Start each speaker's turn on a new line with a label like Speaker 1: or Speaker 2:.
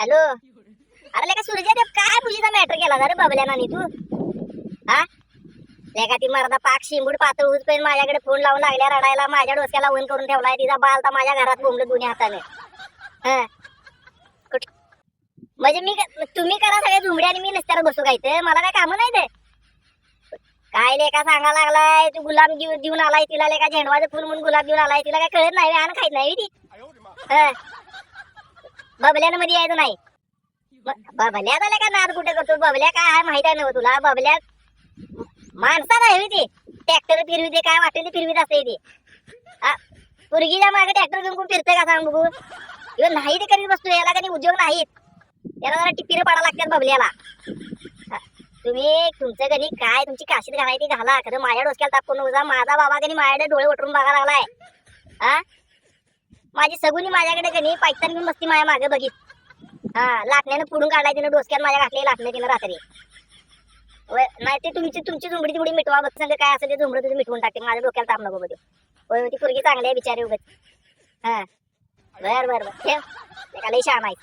Speaker 1: Hello? अरे लेका सूर्यदेव काय पूजेचा मॅटर केला ना रे बाबल्या नानी तू. हा? लेका ती मरदा पाक शिंबूड पातळ उचपेन माझ्याकडे फोन लावून लागल्या रडायला माझ्या डोक्याला ऊन करून ठेवलाय तिचा बाल तर माझ्या घरात बोंबलं दोन्ही हाताने. हा? कुठ? म्हणजे मी तुम्ही करा सगळ्या झुमड्या आणि मी नसत्याला बसू काय ते मला काय कामं नाही ते काय लेका सांगा लागलाय तू गुलाब देऊन आलाय तिला लेका झेंडवाचं फुल म्हणून गुलाब देऊन आलाय तिला काय कळत नाही आणि खायत नाही ती. हा. बबल्यानं मध्ये यायचं नाही. बबल्यात बबल्या का नाद कुठे करतो? बबल्या काय आहे माहीत आहे ना तुला? बबल्या माणसात आहे ते. ट्रॅक्टर फिरविते काय वाटेल ते फिरवीत असते ते. पुरगीच्या पोरगीच्या मागे ट्रॅक्टर घेऊन कोण फिरतंय का सांग बघू? ह्यो नाही ते करीत बसतो याला कधी उद्योग नाहीत. याला जरा टिपिर पाडा लागतात बबल्याला. तुम्ही तुमचं कधी काय तुमची काशीत घालायची घाला. खरं माझ्या डोसक्याला ताप करून माझा बाबा कधी माझ्याकडे डोळे उठून बघा लागलाय. हा माझी सगुनी माझ्याकडे कधी पायतान घेऊन बसती माझ्या मागे बघित हा लाटण्यानं पुढून काढलाय तिनं डोसक्यात माझ्या घातले लाटणे तिनं रात्री. नाही ते तुमची तुमची झुंबडी तिबडी मिटवा बघ संग काय असेल ते झुंबड तुझं मिटवून टाकते. माझ्या डोक्याला ताप नको बघ. होय ती पोरगी चांगली आहे बिचारी उगत. हा. बर बर बर. ठेव. ते का लई आहे.